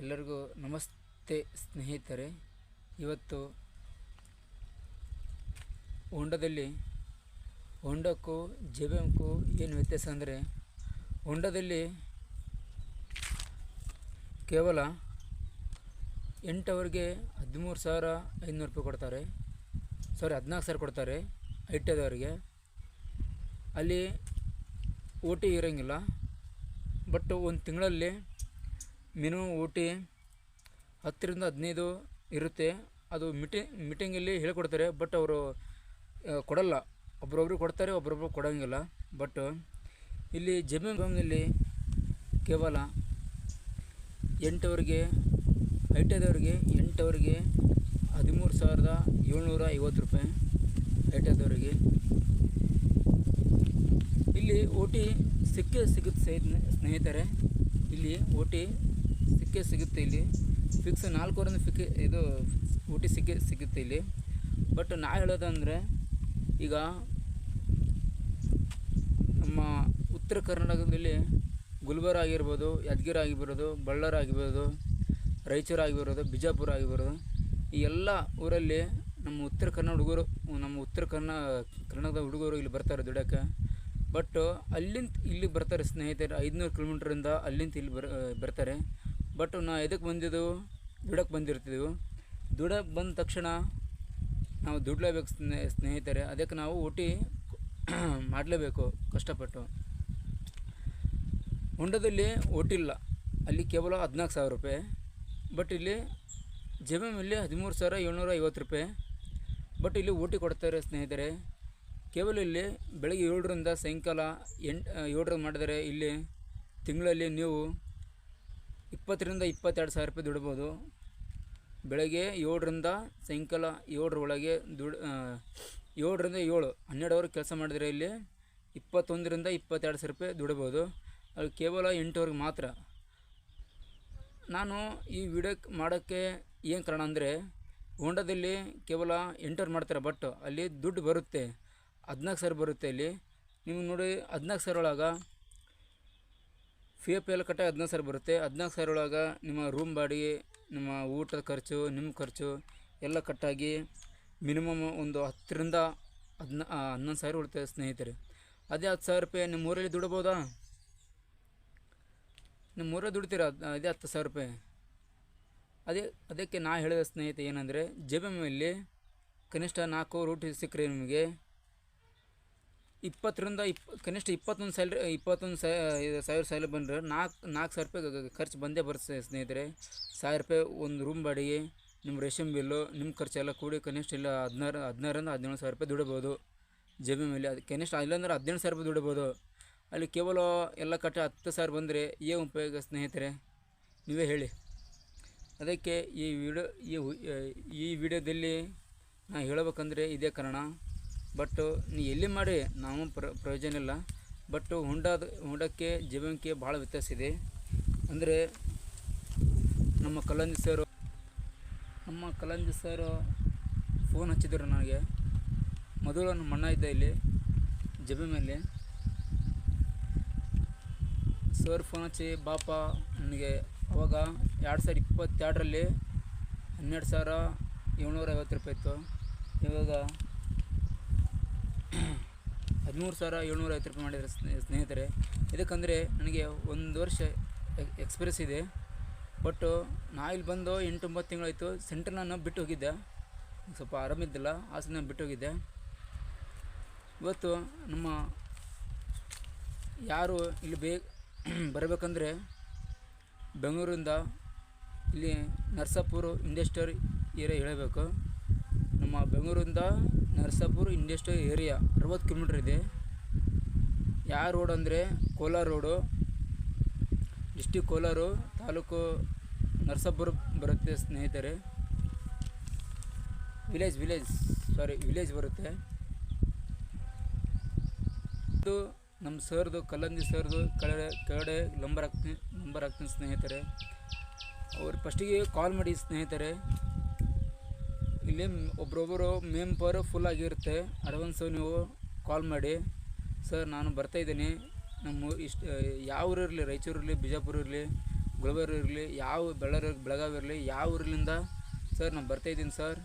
ಎಲ್ಲರಿಗೂ ನಮಸ್ತೆ ಸ್ನೇಹಿತರೆ. ಇವತ್ತು ಹೊಂಡದಲ್ಲಿ ಹೊಂಡಕ್ಕೂ ಜೆ ಏನು ವ್ಯತ್ಯಾಸ ಅಂದರೆ ಹೊಂಡದಲ್ಲಿ ಕೇವಲ ಎಂಟು ಅವರ್ಗೆ ಹದಿಮೂರು ಸಾವಿರ ಐನೂರು ರೂಪಾಯಿ ಕೊಡ್ತಾರೆ. ಸಾರಿ, ಹದಿನಾಲ್ಕು ಸಾವಿರ ಕೊಡ್ತಾರೆ ಐಟದವರಿಗೆ. ಅಲ್ಲಿ ಓ ಟಿ ಇರೋಂಗಿಲ್ಲ. ಬಟ್ ಒಂದು ತಿಂಗಳಲ್ಲಿ ಮಿನಿಮಮ್ ಓ ಟಿ ಹತ್ತರಿಂದ ಹದಿನೈದು ಇರುತ್ತೆ. ಅದು ಮೀಟಿ ಮೀಟಿಂಗಲ್ಲಿ ಹೇಳ್ಕೊಡ್ತಾರೆ ಬಟ್ ಅವರು ಕೊಡಲ್ಲ. ಒಬ್ರೊಬ್ರು ಕೊಡ್ತಾರೆ, ಒಬ್ರೊಬ್ರು ಕೊಡೋಂಗಿಲ್ಲ. ಬಟ್ ಇಲ್ಲಿ ಜಮೀನಲ್ಲಿ ಕೇವಲ ಎಂಟವರಿಗೆ, ಐಟದವ್ರಿಗೆ ಎಂಟವರಿಗೆ ಹದಿಮೂರು ಸಾವಿರದ ಏಳ್ನೂರ ಐವತ್ತು ರೂಪಾಯಿ ಐಟದವರಿಗೆ. ಇಲ್ಲಿ ಓ ಟಿ ಸಿಕ್ಕೇ ಸಿಗುತ್ತೆ ಸ್ನೇಹಿತ ಸ್ನೇಹಿತರೆ. ಇಲ್ಲಿ ಓ ಟಿ ಸಿಕ್ಕೇ ಸಿಗುತ್ತೆ ಇಲ್ಲಿ. ಫಿಕ್ಸ್ ನಾಲ್ಕೂವರೆಂದು ಫಿಕ್ ಇದು ಊಟಿ ಸಿಕ್ಕೇ ಸಿಗುತ್ತೆ ಇಲ್ಲಿ. ಬಟ್ ನಾ ಹೇಳೋದಂದರೆ, ಈಗ ನಮ್ಮ ಉತ್ತರ ಕರ್ನಾಟಕದಲ್ಲಿ ಗುಲ್ಬರ್ಗ ಆಗಿರ್ಬೋದು, ಯಾದಗಿರಿ ಆಗಿರ್ಬೋದು, ಬಳ್ಳಾರಿ ಆಗಿರ್ಬೋದು, ರಾಯಚೂರು ಆಗಿರ್ಬೋದು, ಬಿಜಾಪುರ ಆಗಿರ್ಬೋದು, ಈ ಎಲ್ಲ ಊರಲ್ಲಿ ನಮ್ಮ ಉತ್ತರ ಕನ್ನಡ ಹುಡುಗರು, ನಮ್ಮ ಉತ್ತರ ಕನ್ನಡ ಕನ್ನಡದ ಹುಡುಗರು ಇಲ್ಲಿ ಬರ್ತಾರೆ ದುಡಕ್ಕೆ ಬಟ್ ಅಲ್ಲಿಂದ ಇಲ್ಲಿ ಬರ್ತಾರೆ ಸ್ನೇಹಿತರು, ಐದುನೂರು ಕಿಲೋಮೀಟ್ರಿಂದ ಅಲ್ಲಿಂದ ಇಲ್ಲಿ ಬರ್, ಬರ್ತಾರೆ. ಬಟ್ ನಾ ಎದಕ್ಕೆ ಬಂದಿದ್ದೆವು ದುಡಕ್ಕೆ ಬಂದಿರ್ತಿದ್ದೆವು ದುಡಕ್ಕೆ ಬಂದ ತಕ್ಷಣ ನಾವು ದುಡ್ಲೇಬೇಕು ಸ್ನೇಹ, ಸ್ನೇಹಿತರೆ. ಅದಕ್ಕೆ ನಾವು ಊಟಿ ಮಾಡಲೇಬೇಕು ಕಷ್ಟಪಟ್ಟು. ಹೊಂಡದಲ್ಲಿ ಓಟಿಲ್ಲ ಅಲ್ಲಿ ಕೇವಲ ಹದಿನಾಲ್ಕು ಸಾವಿರ ರೂಪಾಯಿ. ಬಟ್ ಇಲ್ಲಿ ಜಮೀನಲ್ಲಿ ಹದಿಮೂರು ಸಾವಿರ ಏಳ್ನೂರ ಐವತ್ತು ರೂಪಾಯಿ. ಬಟ್ ಇಲ್ಲಿ ಊಟಿ ಕೊಡ್ತಾರೆ ಸ್ನೇಹಿತರೆ. ಕೇವಲ ಇಲ್ಲಿ ಬೆಳಗ್ಗೆ ಏಳರಿಂದ ಸಾಯಂಕಾಲ ಎಂಟು ಏಳರಿಂದ ಮಾಡಿದರೆ ಇಲ್ಲಿ ತಿಂಗಳಲ್ಲಿ ನೀವು ಇಪ್ಪತ್ತರಿಂದ ಇಪ್ಪತ್ತೆರಡು ಸಾವಿರ ರೂಪಾಯಿ ದುಡ್ಬೋದು. ಬೆಳಗ್ಗೆ ಏಳರಿಂದ ಸಾಯಂಕಾಲ ಏಳರ ಒಳಗೆ ದುಡ್ ಏಳರಿಂದ ಏಳು, ಹನ್ನೆರಡು ಕೆಲಸ ಮಾಡಿದರೆ ಇಲ್ಲಿ ಇಪ್ಪತ್ತೊಂದರಿಂದ ಇಪ್ಪತ್ತೆರಡು ಸಾವಿರ ರೂಪಾಯಿ ದುಡ್ಬೋದು. ಅದು ಕೇವಲ ಎಂಟುವರೆಗೆ ಮಾತ್ರ. ನಾನು ಈ ವಿಡಿಯೋ ಮಾಡೋಕ್ಕೆ ಏನು ಕಾರಣ ಅಂದರೆ, ಹೋಂಡಾದಲ್ಲಿ ಕೇವಲ ಎಂಟರ್ ಮಾಡ್ತಾರೆ, ಬಟ್ ಅಲ್ಲಿ ದುಡ್ಡು ಬರುತ್ತೆ. ಹದಿನಾಲ್ಕು ಸಾವಿರ ಬರುತ್ತೆ ಇಲ್ಲಿ. ನೀವು ನೋಡಿ, ಹದಿನಾಲ್ಕು ಸಾವಿರ ಒಳಗೆ ಪಿ ಎಫ್ ಎಲ್ಲ ಕಟ್ಟಾಗಿ ಹದಿನಾಲ್ಕು ಸಾವಿರ ಬರುತ್ತೆ. ಹದಿನಾಲ್ಕು ಸಾವಿರ ಒಳಗೆ ನಿಮ್ಮ ರೂಮ್ ಬಾಡಿಗೆ ನಿಮ್ಮ ಊಟದ ಖರ್ಚು, ನಿಮ್ಮ ಖರ್ಚು ಎಲ್ಲ ಕಟ್ಟಾಗಿ ಮಿನಿಮಮ್ ಒಂದು ಹತ್ತರಿಂದ ಹದಿನಾ ಹನ್ನೊಂದು ಸಾವಿರ ಉಳಿತಾಯ ಸ್ನೇಹಿತರೆ. ಅದೇ ಹತ್ತು ಸಾವಿರ ರೂಪಾಯಿ ನಿಮ್ಮ ಊರಲ್ಲಿ ದುಡ್ಬೋದಾ? ನಿಮ್ಮ ಊರಲ್ಲಿ ದುಡ್ತೀರ? ಅದೇ ಹತ್ತು ಸಾವಿರ ರೂಪಾಯಿ. ಅದೇ, ಅದಕ್ಕೆ ನಾ ಹೇಳಿದ ಸ್ನೇಹಿತ ಏನಂದರೆ ಜೆಬೆಮಲ್ಲಿ ಕನಿಷ್ಠ ನಾಲ್ಕು ರೂಟ್ ಸಿಕ್ಕರೆ ನಿಮಗೆ ಇಪ್ಪತ್ತರಿಂದ ಇಪ್, ಕನಿಷ್ಠ ಇಪ್ಪತ್ತೊಂದು ಸ್ಯಾಲ್ರಿ ಇಪ್ಪತ್ತೊಂದು ಸಾವಿರ ಸ್ಯಾಲ್ರಿ ಬಂದರೆ ನಾಲ್ಕು ನಾಲ್ಕು ಸಾವಿರ ರೂಪಾಯಿ ಖರ್ಚು ಬಂದೇ ಬರುತ್ತೆ ಸ್ನೇಹಿತರೆ. ಸಾವಿರ ರೂಪಾಯಿ ಒಂದು ರೂಮ್ ಬಾಡಿಗೆ ನಿಮ್ಮ ರೇಷನ್ ಬಿಲ್ಲು ನಿಮ್ಮ ಖರ್ಚೆಲ್ಲ ಕೂಡಿ ಕನಿಷ್ಠ ಇಲ್ಲ ಹದಿನಾರು, ಹದಿನಾರರಿಂದ ಹದಿನೇಳು ಸಾವಿರ ರೂಪಾಯಿ ದುಡಬೋದು. ಜಮೀನು ಮೇಲೆ ಅದು, ಕನಿಷ್ಠ ಇಲ್ಲಾಂದ್ರೆ ಹದಿನೆಂಟು ಸಾವಿರ ರೂಪಾಯಿ ದುಡಬೋದು. ಅಲ್ಲಿ ಕೇವಲ ಎಲ್ಲ ಕಟ್ಟ ಹತ್ತು ಸಾವಿರ ಬಂದರೆ ಏನು ಉಪಯೋಗ ಸ್ನೇಹಿತರೆ? ನೀವೇ ಹೇಳಿ. ಅದಕ್ಕೆ ಈ ವಿಡಿಯೋ, ಈ ಈ ವಿಡಿಯೋದಲ್ಲಿ ನಾ ಹೇಳಬೇಕಂದ್ರೆ ಇದೇ ಕಾರಣ. ಬಟ್ ನೀ ಎಲ್ಲಿ ಮಾಡಿ? ನಾವು ಪ್ರ, ಪ್ರಯೋಜನ ಇಲ್ಲ. ಬಟ್ ಹೊಂಡದ, ಹೊಂಡಕ್ಕೆ ಜೀವನಕ್ಕೆ ಭಾಳ ವ್ಯತ್ಯಾಸ ಇದೆ. ಅಂದರೆ, ನಮ್ಮ ಕಲಂಜಿ ಸರ್, ನಮ್ಮ ಕಲಂಜಿ ಸರ್ ಫೋನ್ ಹಚ್ಚಿದ್ರು ನನಗೆ. ಮೊದಲು ನಮ್ಮ ಅಣ್ಣ ಇದ್ದ ಇಲ್ಲಿ, ಜಬೆ ಮೇಲೆ. ಸರ್ ಫೋನ್ ಹಚ್ಚಿ, ಬಾಪ, ನನಗೆ ಅವಾಗ ಎರಡು ಸಾವಿರದ ಇಪ್ಪತ್ತೆರಡರಲ್ಲಿ ಹನ್ನೆರಡು ಸಾವಿರ ಏಳ್ನೂರ ಐವತ್ತು ರೂಪಾಯಿ ಇತ್ತು. ಇವಾಗ ಹದಿಮೂರು ಸಾವಿರ ಏಳ್ನೂರ ಐವತ್ತು ರೂಪಾಯಿ ಮಾಡಿದರೆ ಸ್ನೇ ಸ್ನೇಹಿತರೆ. ಇದಕ್ಕಂದರೆ ನನಗೆ ಒಂದು ವರ್ಷ ಎಕ್ಸ್ಪೀರಿಯನ್ಸ್ ಇದೆ. ಬಟ್ಟು ನಾ ಇಲ್ಲಿ ಬಂದು ಎಂಟು ಒಂಬತ್ತು ತಿಂಗಳಾಯಿತು ಸೆಂಟರ್ ನಾನು ಬಿಟ್ಟು ಹೋಗಿದ್ದೆ. ಸ್ವಲ್ಪ ಆರಾಮಿದ್ದಿಲ್ಲ ಹಾಸನ ನಾನು ಬಿಟ್ಟು ಹೋಗಿದ್ದೆ. ಇವತ್ತು ನಮ್ಮ ಯಾರು ಇಲ್ಲಿ ಬೇಗ ಬರಬೇಕಂದ್ರೆ ಬೆಂಗಳೂರಿಂದ ಇಲ್ಲಿ ನರ್ಸಾಪುರ ಇಂಡಸ್ಟ್ರಿಯಲ್ ಏರಿಯಾ ಹೇಳಬೇಕು. ನಮ್ಮ ಬೆಂಗಳೂರಿಂದ ನರಸಾಪುರ ಇಂಡಸ್ಟ್ರಿಯಲ್ ಏರಿಯಾ ಅರವತ್ತು ಕಿಲೋಮೀಟ್ರ್ ಇದೆ. ಯಾವ ರೋಡ್ ಅಂದರೆ ಕೋಲಾರ ರೋಡು. ಡಿಸ್ಟಿಕ್ ಕೋಲಾರು ತಾಲೂಕು ನರಸಾಪುರ ಬರುತ್ತೆ ಸ್ನೇಹಿತರೆ. ವಿಲೇಜ್ ವಿಲೇಜ್ ಸಾರಿ ವಿಲೇಜ್ ಬರುತ್ತೆ. ಇದು ನಮ್ಮ ಸರ್ದು, ಕಲ್ಲಂದಿ ಸರ್ದು ಕೆಳಗಡೆ ಕೆಳಗಡೆ ನಂಬರ್ ಹಾಕ್ತೀನಿ ನಂಬರ್ ಹಾಕ್ತೀನಿ ಸ್ನೇಹಿತರೆ. ಅವ್ರು ಫಸ್ಟಿಗೆ ಕಾಲ್ ಮಾಡಿ ಸ್ನೇಹಿತರೆ. ಇಲ್ಲಿ ಒಬ್ರೊಬ್ಬರು ಮೆಂಬರ್ ಫುಲ್ ಆಗಿರುತ್ತೆ. ಅಡ್ವಾನ್ಸು ನೀವು ಕಾಲ್ ಮಾಡಿ. ಸರ್ ನಾನು ಬರ್ತಾಯಿದ್ದೀನಿ ನಮ್ಮ ಇಷ್ಟು, ಯಾವ ಊರಿರಲಿ ರಾಯಚೂರು ಇರಲಿ, ಬಿಜಾಪುರ ಇರಲಿ, ಗುಲ್ಬರ್ಗ ಇರಲಿ, ಯಾವ ಬೆಳ್ಳಾರಿ ಬೆಳಗಾವಿ ಇರಲಿ, ಯಾವ ಊರಿನಿಂದ ಸರ್ ನಾನು ಬರ್ತಾಯಿದ್ದೀನಿ ಸರ್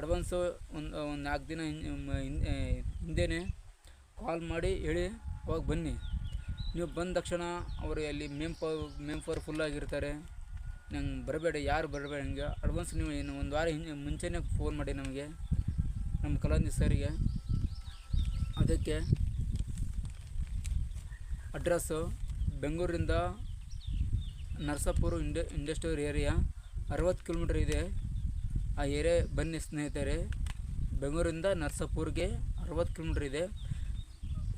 ಅಡ್ವಾನ್ಸು ಒಂದು ಒಂದು ನಾಲ್ಕು ದಿನ ಹಿಂದೆ ಕಾಲ್ ಮಾಡಿ ಹೇಳಿ, ಅವಾಗ ಬನ್ನಿ. ನೀವು ಬಂದ ತಕ್ಷಣ ಅವರು ಅಲ್ಲಿ ಮೇಮ್ ಪ ಮೇಮ್ ಫೋರ್ ಫುಲ್ ಆಗಿರ್ತಾರೆ. ನಂಗೆ ಬರಬೇಡ, ಯಾರು ಬರಬೇಡ ಹಂಗೆ ಅಡ್ವಾನ್ಸ್ ನೀವು ಏನು ಒಂದು ವಾರ ಹಿಂದೆ ಮುಂಚೆನೇ ಫೋನ್ ಮಾಡಿ ನಮಗೆ, ನಮ್ಮ ಕಲಾಂದಿ ಸರಿಗೆ. ಅದಕ್ಕೆ ಅಡ್ರೆಸ್ಸು ಬೆಂಗಳೂರಿಂದ ನರಸಾಪುರ ಇಂಡ, ಇಂಡಸ್ಟ್ರಿಯಲ್ ಏರಿಯಾ ಅರವತ್ತು ಕಿಲೋಮೀಟ್ರ್ ಇದೆ. ಆ ಏರಿಯಾ ಬನ್ನಿ ಸ್ನೇಹಿತರೆ. ಬೆಂಗಳೂರಿಂದ ನರಸಾಪುರ್ಗೆ ಅರವತ್ತು ಕಿಲೋಮೀಟ್ರ್ ಇದೆ.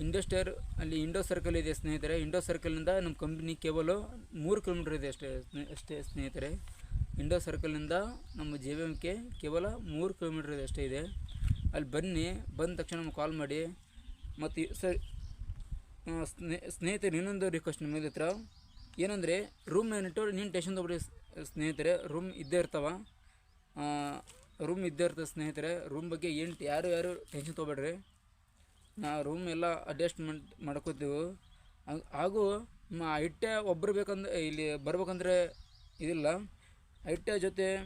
ಇಂಡಸ್ಟ್ರಿಯರ್ ಅಲ್ಲಿ ಇಂಡೋ ಸರ್ಕಲ್ ಇದೆ ಸ್ನೇಹಿತರೆ. ಇಂಡೋ ಸರ್ಕಲ್ನಿಂದ ನಮ್ಮ ಕಂಪ್ನಿ ಕೇವಲು ಮೂರು ಕಿಲೋಮೀಟ್ರ್ ಇದೆ ಅಷ್ಟೇ ಅಷ್ಟೇ ಸ್ನೇಹಿತರೆ. ಇಂಡೋ ಸರ್ಕಲ್ನಿಂದ ನಮ್ಮ ಜೆ ಬಿ ಎಮ್ಗೆ ಕೇವಲ ಮೂರು ಕಿಲೋಮೀಟ್ರ್ ಇದೆ ಅಷ್ಟೇ ಇದೆ. ಅಲ್ಲಿ ಬನ್ನಿ, ಬಂದ ತಕ್ಷಣ ನಮ್ಗೆ ಕಾಲ್ ಮಾಡಿ. ಮತ್ತು ಸರ್ ಸ್ನೇ, ಸ್ನೇಹಿತರೆ ಇನ್ನೊಂದು ರಿಕ್ವೆಸ್ಟ್ ನಿಮ್ಮ ಹತ್ರ. ಏನಂದರೆ ರೂಮ್ ಏನಿಟ್ಟು ನೀನು ಟೇಷನ್ ತೊಗೊಬಿಡಿ ಸ್ನೇಹಿತರೆ. ರೂಮ್ ಇದ್ದೇ ಇರ್ತಾವ. ರೂಮ್ ಇದ್ದೇ ಇರ್ತದೆ ಸ್ನೇಹಿತರೆ. ರೂಮ್ ಬಗ್ಗೆ ಏನು ಯಾರು ಯಾರು ಟೆನ್ಷನ್ ತೊಗೊಬೇಡ್ರಿ. ನಾ ರೂಮ್ ಎಲ್ಲ ಅಡ್ಜಸ್ಟ್ಮೆಂಟ್ ಮಾಡ್ಕೋತೀವಿ. ಹಾಗ್- ನಮ್ಮ ಐಟೆ ಒಬ್ಬರು ಬೇಕಂದ್ರೆ, ಇಲ್ಲಿ ಬರ್ಬೇಕಂದ್ರೆ ಇದಿಲ್ಲ. ಐಟೆ ಜೊತೆ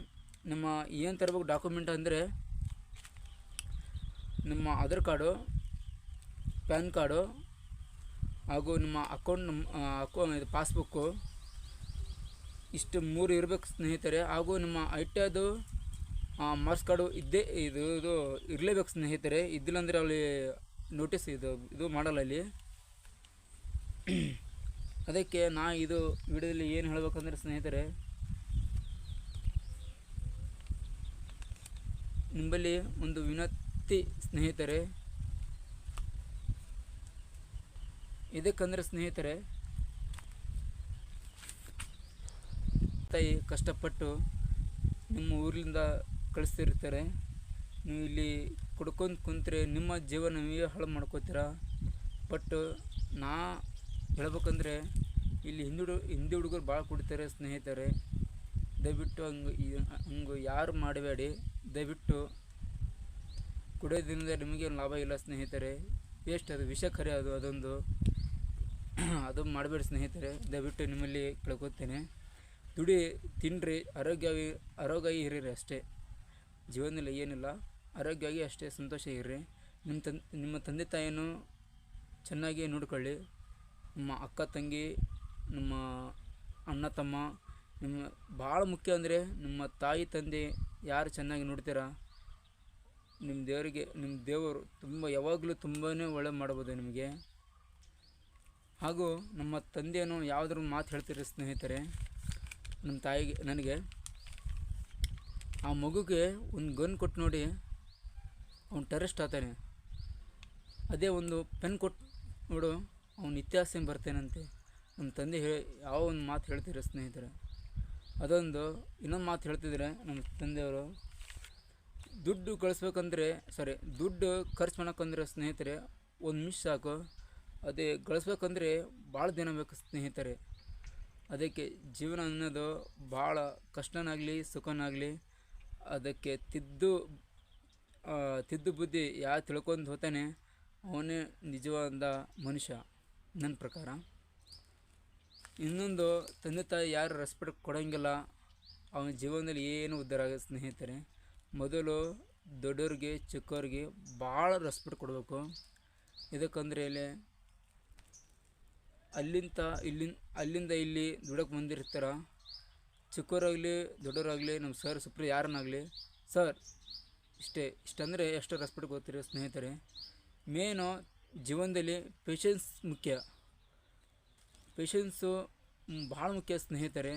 ನಮ್ಮ ಏನು ತರಬೇಕು ಡಾಕ್ಯುಮೆಂಟ್ ಅಂದರೆ, ನಿಮ್ಮ ಆಧಾರ್ ಕಾರ್ಡು, ಪ್ಯಾನ್ ಕಾರ್ಡು, ಹಾಗೂ ನಿಮ್ಮ ಅಕೌಂಟ್ ನಮ್ಮ ಅಕೌ ಇದು ಪಾಸ್ಬುಕ್ಕು ಇಷ್ಟು ಮೂರು ಇರಬೇಕು ಸ್ನೇಹಿತರೆ. ಹಾಗೂ ನಿಮ್ಮ ಐಟದು ಮಾರ್ಕ್ಸ್ ಕಾರ್ಡು ಇದ್ದೇ ಇದು ಇದು ಇರಲೇಬೇಕು ಸ್ನೇಹಿತರೆ. ಇದ್ದಿಲ್ಲ ಅಂದರೆ ಅಲ್ಲಿ ನೋಟಿಸ್ ಇದು ಇದು ಮಾಡಲ್ಲ ಅಲ್ಲಿ ಅದಕ್ಕೆ ನಾ ಇದು ವಿಡಿಯೋದಲ್ಲಿ ಏನು ಹೇಳಬೇಕಂದ್ರೆ ಸ್ನೇಹಿತರೆ, ನಿಂಬಲ್ಲಿ ಒಂದು ವಿನಂತಿ ಸ್ನೇಹಿತರೆ, ಇದಕ್ಕಂದ್ರೆ ಸ್ನೇಹಿತರೆ, ತಾಯಿ ಕಷ್ಟಪಟ್ಟು ನಿಮ್ಮ ಊರಿಂದ ಕಳಿಸ್ತಿರ್ತಾರೆ. ನೀವು ಇಲ್ಲಿ ಕುಡ್ಕೊಂಡು ಕುಂತ್ರೆ ನಿಮ್ಮ ಜೀವನ ನೀವೇ ಹಾಳು ಮಾಡ್ಕೋತೀರ? ಬಟ್ ನಾ ಹೇಳ್ಬೇಕಂದ್ರೆ ಇಲ್ಲಿ ಹಿಂದುಡು ಹಿಂದಿ ಹುಡುಗರು ಭಾಳ ಕುಡಿತಾರೆ, ಸ್ನೇಹಿತರೆ. ದಯವಿಟ್ಟು ಹಂಗೆ ಹಂಗೆ ಯಾರು ಮಾಡಬೇಡಿ. ದಯವಿಟ್ಟು ಕುಡಿಯೋದ್ರಿಂದ ನಿಮಗೆ ಲಾಭ ಇಲ್ಲ, ಸ್ನೇಹಿತರೆ. ವೇಸ್ಟ್ ಅದು ವಿಷಕರೆ ಅದು, ಅದೊಂದು. ಅದು ಮಾಡಬೇಡಿ, ಸ್ನೇಹಿತರೆ. ದಯವಿಟ್ಟು ನಿಮ್ಮಲ್ಲಿ ಕೇಳ್ಕೊತೇನೆ. ದುಡಿ ತಿನ್ನಿರಿ ಆರೋಗ್ಯವಾಗಿ ಆರೋಗ್ಯ ಇರಿರಿ ಅಷ್ಟೇ. ಜೀವನದಲ್ಲಿ ಏನಿಲ್ಲ. ಆರೋಗ್ಯವಾಗಿ ಅಷ್ಟೇ ಸಂತೋಷ ಇರ್ರಿ. ನಿಮ್ಮ ತನ್ ನಿಮ್ಮ ತಂದೆ ತಾಯಿಯನ್ನು ಚೆನ್ನಾಗಿ ನೋಡಿಕೊಳ್ಳಿ. ನಿಮ್ಮ ಅಕ್ಕ ತಂಗಿ, ನಮ್ಮ ಅಣ್ಣ ತಮ್ಮ, ನಿಮ್ಮ ಭಾಳ ಮುಖ್ಯ ಅಂದರೆ ನಿಮ್ಮ ತಾಯಿ ತಂದೆ ಯಾರು ಚೆನ್ನಾಗಿ ನೋಡ್ತೀರಾ? ನಿಮ್ಮ ದೇವರಿಗೆ, ನಿಮ್ಮ ದೇವರು ತುಂಬ, ಯಾವಾಗಲೂ ತುಂಬಾ ಒಳ್ಳೆ ಮಾಡ್ಬೋದು ನಿಮಗೆ. ಹಾಗೂ ನಮ್ಮ ತಂದೆಯನ್ನು ಯಾವುದ್ರ ಮಾತು ಹೇಳ್ತೀರಿ ಸ್ನೇಹಿತರೆ? ನಮ್ಮ ತಾಯಿಗೆ, ನನಗೆ. ಆ ಮಗುಗೆ ಒಂದು ಗನ್ ಕೊಟ್ಟು ನೋಡಿ. ಅವ್ನು ಟೆರರಿಸ್ಟ್ ಆತಾನೆ. ಅದೇ ಒಂದು ಪೆನ್ ಕೊಟ್ಟು ನೋಡು, ಅವ್ನು ಇತಿಹಾಸ ಬರ್ತೇನಂತೆ? ನಮ್ಮ ತಂದೆ ಹೇಳಿ, ಯಾವ ಒಂದು ಮಾತು ಹೇಳ್ತೀರ ಸ್ನೇಹಿತರೆ. ಅದೊಂದು, ಇನ್ನೊಂದು ಮಾತು ಹೇಳ್ತಿದ್ರೆ ನಮ್ಮ ತಂದೆಯವರು, ದುಡ್ಡು ಗಳಿಸ್ಬೇಕಂದ್ರೆ ಸಾರಿ ದುಡ್ಡು ಖರ್ಚು ಮಾಡೋಕ್ಕಂದ್ರೆ ಸ್ನೇಹಿತರೆ, ಒಂದು ನಿಮಿಷ ಸಾಕು. ಅದೇ ಗಳಿಸ್ಬೇಕಂದ್ರೆ ಭಾಳ ದಿನ ಬೇಕು ಸ್ನೇಹಿತರೆ. ಅದಕ್ಕೆ ಜೀವನ ಅನ್ನೋದು ಭಾಳ ಕಷ್ಟನಾಗಲಿ, ಸುಖನಾಗಲಿ, ಅದಕ್ಕೆ ತಿದ್ದು ತಿದ್ದು ಬುದ್ಧಿ ಯಾ ತಿಳ್ಕೊಂಡು ಹೋತಾನೆ, ಅವನೇ ನಿಜವಾದ ಮನುಷ್ಯ. ನನ್ನ ಪ್ರಕಾರ. ಇನ್ನೊಂದು, ತಂದೆ ತಾಯಿ ಯಾರು ರೆಸ್ಪೆಕ್ಟ್ ಕೊಡೋಂಗಿಲ್ಲ, ಅವನ ಜೀವನದಲ್ಲಿ ಏನು ಉದ್ಧಾರ ಆಗ ಸ್ನೇಹಿತರೆ, ಮೊದಲು ದೊಡ್ಡವ್ರಿಗೆ ಚಿಕ್ಕವ್ರಿಗೆ ಭಾಳ ರೆಸ್ಪೆಕ್ಟ್ ಕೊಡಬೇಕು. ಇದಕ್ಕಂದ್ರೆ ಇಲ್ಲಿ ಅಲ್ಲಿಂದ ಇಲ್ಲಿಂದ ಅಲ್ಲಿಂದ ಇಲ್ಲಿ ದುಡಕ್ಕೆ ಬಂದಿರ್ತಾರ. ಚಿಕ್ಕವರಾಗಲಿ ದೊಡ್ಡವರಾಗಲಿ ನಮ್ಮ ಸರ್ ಸುಪ್ರಿ ಯಾರನ್ನಾಗಲಿ ಸರ್ ಇಷ್ಟೇ, ಇಷ್ಟಂದರೆ ಎಷ್ಟು ರೆಸ್ಪೆಕ್ಟ್ ಗೊತ್ತಿರೋ ಸ್ನೇಹಿತರೆ, ಮೇನು ಜೀವನದಲ್ಲಿ ಪೇಷನ್ಸ್ ಮುಖ್ಯ. ಪೇಷನ್ಸು ಭಾಳ ಮುಖ್ಯ ಸ್ನೇಹಿತರೆ.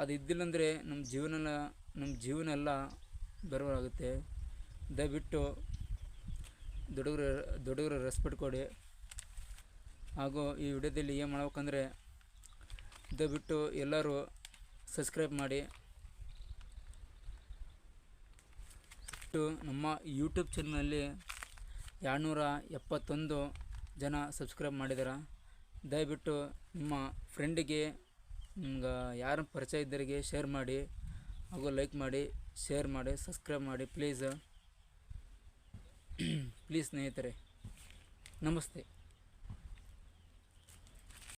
ಅದು ಇದ್ದಿಲ್ಲಂದರೆ ನಮ್ಮ ಜೀವನ ನಮ್ಮ ಜೀವನ ಎಲ್ಲ ಬರವಾಗುತ್ತೆ ದಯವಿಟ್ಟು ದೊಡಗರ ದೊಡಗರ ರೆಸ್ಪೆಕ್ಟ್ ಕೊಡಿ. ಹಾಗೂ ಈ ವಿಡಿಯೋದಲ್ಲಿ ಏನು ಮಾಡ್ಬೇಕಂದ್ರೆ, ದಯವಿಟ್ಟು ಎಲ್ಲರೂ ಸಬ್ಸ್ಕ್ರೈಬ್ ಮಾಡಿ. ಇಟ್ಟು ನಮ್ಮ ಯೂಟ್ಯೂಬ್ ಚಾನಲಲ್ಲಿ ಎರಡುನೂರ ಎಪ್ಪತ್ತೊಂದು ಜನ ಸಬ್ಸ್ಕ್ರೈಬ್ ಮಾಡಿದಾರೆ ದಯವಿಟ್ಟು ನಿಮ್ಮ ಫ್ರೆಂಡಿಗೆ, ನಿಮ್ಗೆ ಯಾರು ಪರಿಚಯ ಇದ್ದರಿಗೆ ಶೇರ್ ಮಾಡಿ, ಹಾಗೂ ಲೈಕ್ ಮಾಡಿ, ಶೇರ್ ಮಾಡಿ, ಸಬ್ಸ್ಕ್ರೈಬ್ ಮಾಡಿ, ಪ್ಲೀಸ್. ಪ್ಲೀಸ್ ಸ್ನೇಹಿತರೆ, ನಮಸ್ತೆ.